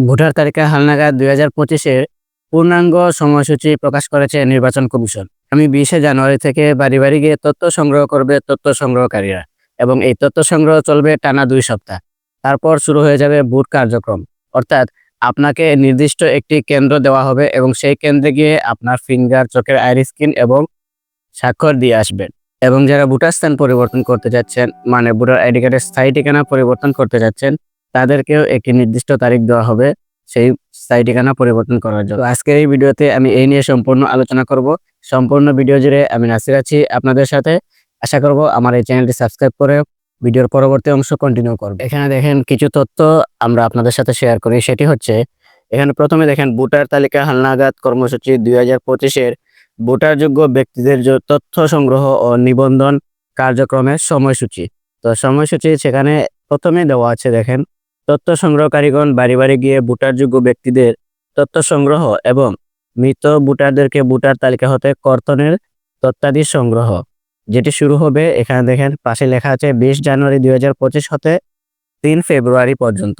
Voter তালিকা হালনাগাদ দুই হাজার পঁচিশের পূর্ণাঙ্গ সময়সূচি প্রকাশ করেছে নির্বাচন কমিশন। আমি বিশে জানুয়ারি থেকে বাড়ি বাড়ি গিয়ে তথ্য সংগ্রহ করবে তথ্য সংগ্রহকারীরা এবং এই তথ্য সংগ্রহ চলবে টানা দুই সপ্তাহ। তারপর শুরু হয়ে যাবে ভোট কার্যক্রম। অর্থাৎ আপনাকে নির্দিষ্ট একটি কেন্দ্র দেওয়া হবে এবং সেই কেন্দ্রে গিয়ে আপনার ফিঙ্গার, চোখের আইরিস স্কিন এবং স্বাক্ষর দিয়ে আসবেন এবং যারা ভোটার স্থান পরিবর্তন করতে যাচ্ছেন মানে ভোটার আইডি কার্ডের স্থায়ী ঠিকানা পরিবর্তন করতে যাচ্ছেন তাদেরকেও একটি নির্দিষ্ট তারিখ দেওয়া হবে সেই স্থায়ী ঠিকানা পরিবর্তন করার জন্য। আজকের এই ভিডিওতে আমি এই নিয়ে সম্পূর্ণ আলোচনা করব। সম্পূর্ণ ভিডিও জুড়ে আমি নাসির আছি আপনাদের সাথে। আশা করব আমার এই চ্যানেলটি সাবস্ক্রাইব করে ভিডিওর পরবর্তী অংশ কন্টিনিউ করবে। এখানে দেখেন কিছু তথ্য আমরা আপনাদের সাথে শেয়ার করি। সেটি হচ্ছে, এখানে প্রথমে দেখেন ভোটার তালিকা হালনাগাদ কর্মসূচি দুই হাজার পঁচিশের ভোটারযোগ্য ব্যক্তিদের তথ্য সংগ্রহ ও নিবন্ধন কার্যক্রমের সময়সূচি। তো সময়সূচি সেখানে প্রথমে দেওয়া আছে দেখেন তথ্য সংগ্রহকারীগণ বাড়ি বাড়ি গিয়ে ভোটারযোগ্য ব্যক্তিদের তথ্য সংগ্রহ এবং মৃত ভোটারদেরকে ভোটার তালিকা হতে কর্তনের তথ্যাদি সংগ্রহ, যেটি শুরু হবে এখানে দেখেন, পাশে লেখা আছে বিশ জানুয়ারি দুই হাজার পঁচিশ হতে তিন ফেব্রুয়ারি পর্যন্ত।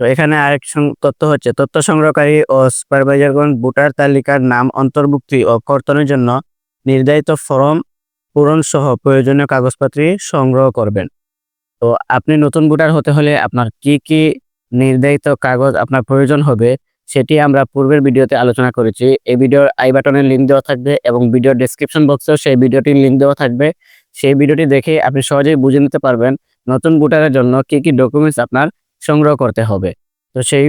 তো এখানে আরেক তথ্য হচ্ছে, তথ্য সংগ্রহকারী ও সুপারভাইজারগণ ভোটার তালিকার নাম অন্তর্ভুক্তি ও কর্তনের জন্য নির্ধারিত ফর্ম পূরণ সহ প্রয়োজনীয় কাগজপত্র সংগ্রহ করবেন। তো আপনি নতুন ভোটার হতে হলে আপনার কি কি নির্ধারিত কাগজ আপনার প্রয়োজন হবে, সেটি আমরা পূর্বের ভিডিওতে আলোচনা করেছি। এই ভিডিওর আই বাটনের লিঙ্ক দেওয়া থাকবে এবং ভিডিওর ডেসক্রিপশন বক্সেও সেই ভিডিওটির লিঙ্ক দেওয়া থাকবে। সেই ভিডিওটি দেখে আপনি সহজেই বুঝে নিতে পারবেন নতুন ভোটারের জন্য কি কি ডকুমেন্টস আপনার সংগ্রহ করতে হবে। তো সেই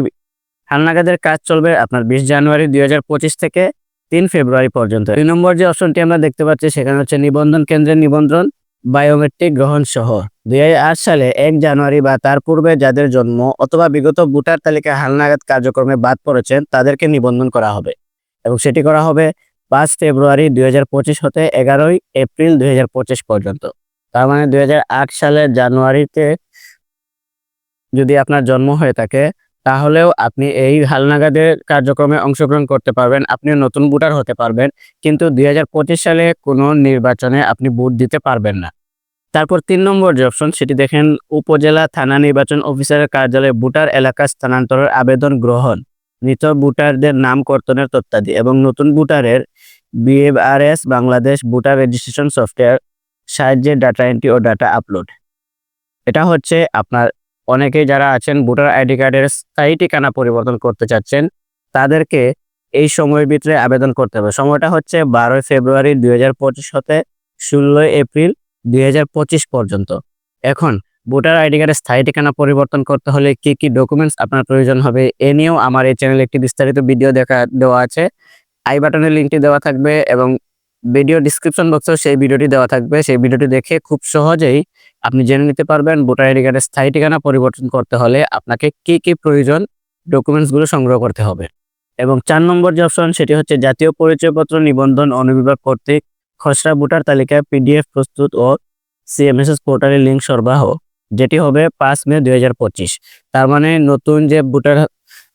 হালনাগাদের কাজ চলবে আপনার বিশ জানুয়ারি দুই হাজার পঁচিশ থেকে তিন ফেব্রুয়ারি পর্যন্ত। দুই নম্বর যে অপশনটি আমরা দেখতে পাচ্ছি, সেখানে হচ্ছে নিবন্ধন কেন্দ্রের নিবন্ধন। বায়োমেট্রিক গ্রহণ সহ দুই হাজার আট সালে এক জানুয়ারি বা তার পূর্বে যাদের জন্ম অথবা বিগত ভোটার তালিকা হালনাগাদ কার্যক্রমে বাদ পড়েছেন, তাদেরকে নিবন্ধন করা হবে। এবং সেটি করা হবে পাঁচ ফেব্রুয়ারি দুই হাজার পঁচিশ হতে এগারোই এপ্রিল দুই হাজার পঁচিশ পর্যন্ত। তার মানে দুই হাজার আট সালের জানুয়ারিতে যদি আপনার জন্ম হয়ে থাকে, তাহলেও আপনি এই হালনাগাদের কার্যক্রমে অংশগ্রহণ করতে পারবেন আপনি নতুন ভোটার হতে পারবেন। কিন্তু দুই হাজার পঁচিশ সালে কোনো নির্বাচনে আপনি ভোট দিতে পারবেন না। তারপর তিন নম্বর যে অপশন সেটি দেখেন, উপজেলা থানা নির্বাচন অফিসারের কার্যালয়ে ভোটার এলাকা স্থানান্তরের আবেদন গ্রহণ মৃত ভোটারদের নাম কর্তনের তথ্যাদি এবং নতুন ভোটারের BFRS Bangladesh voter registration software সাহায্যে ডাটা এন্ট্রি ও ডাটা আপলোড। এটা হচ্ছে আপনার, অনেকেই যারা আছেন, ভোটার আইডি কার্ডের স্থায়ী ঠিকানা পরিবর্তন করতে চাচ্ছেন, তাদেরকে এই সময়ের ভিতরে আবেদন করতে হবে। সময়টা হচ্ছে বারোই ফেব্রুয়ারি দুই হাজার পঁচিশ হতে ষোলোই এপ্রিল দুই হাজার পঁচিশ পর্যন্ত। এখন ভোটার আইডি কার্ডের স্থায়ী ঠিকানা পরিবর্তন করতে হলে কি কি ডকুমেন্টস আপনার প্রয়োজন হবে এ নিয়েও আমার এই চ্যানেলে একটি বিস্তারিত ভিডিও দেখা, দেওয়া আছে। আই বাটনের লিঙ্কটি দেওয়া থাকবে এবং ভিডিও ডিসক্রিপশন বক্সেও সেই ভিডিওটি দেওয়া থাকবে। সেই ভিডিওটি দেখে খুব সহজেই আপনি জেনে নিতে পারবেন ভোটার আইডি কার্ডের স্থায়ী ঠিকানা পরিবর্তন করতে হলে আপনাকে কি কি প্রয়োজন ডকুমেন্টসগুলো সংগ্রহ করতে হবে। এবং চার নম্বর যে অপশন সেটি হচ্ছে জাতীয় পরিচয়পত্র নিবন্ধন অনুবিভাগ কর্তৃক খসড়া ভোটার তালিকা পিডিএফ প্রস্তুত ও সিএমএসএস পোর্টালের লিঙ্ক সরবরাহ, যেটি হবে পাঁচ মে দুই হাজার পঁচিশ। তার মানে নতুন যে ভোটার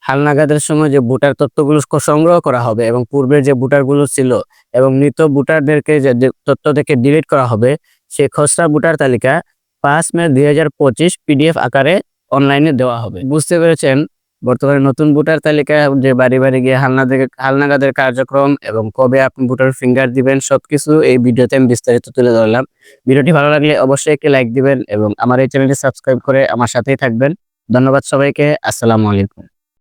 হালনাগাদের সময় যে ভোটার তথ্যগুলো সংগ্রহ করা হবে এবং পূর্বের যে ভোটারগুলো ছিল এবং মৃত ভোটারদেরকে যে তথ্য থেকে ডিলিট করা হবে সেই খসড়া ভোটার তালিকা পাঁচ মে দুই হাজার পঁচিশ পিডিএফ আকারে অনলাইনে দেওয়া হবে। বুঝতে পেরেছেন? বর্তমানে নতুন ভোটার তালিকা যে বাড়ি বাড়ি গিয়ে হালনাদের হালনাগাদের কার্যক্রম এবং কবে আপনি ভোটার ফিঙ্গার দিবেন সবকিছু এই ভিডিওতে আমি বিস্তারিত তুলে ধরলাম। ভিডিওটি ভালো লাগলে অবশ্যই একটি লাইক দিবেন এবং আমার এই চ্যানেলটি সাবস্ক্রাইব করে আমার সাথেই থাকবেন। ধন্যবাদ সবাইকে, আসসালামু আলাইকুম।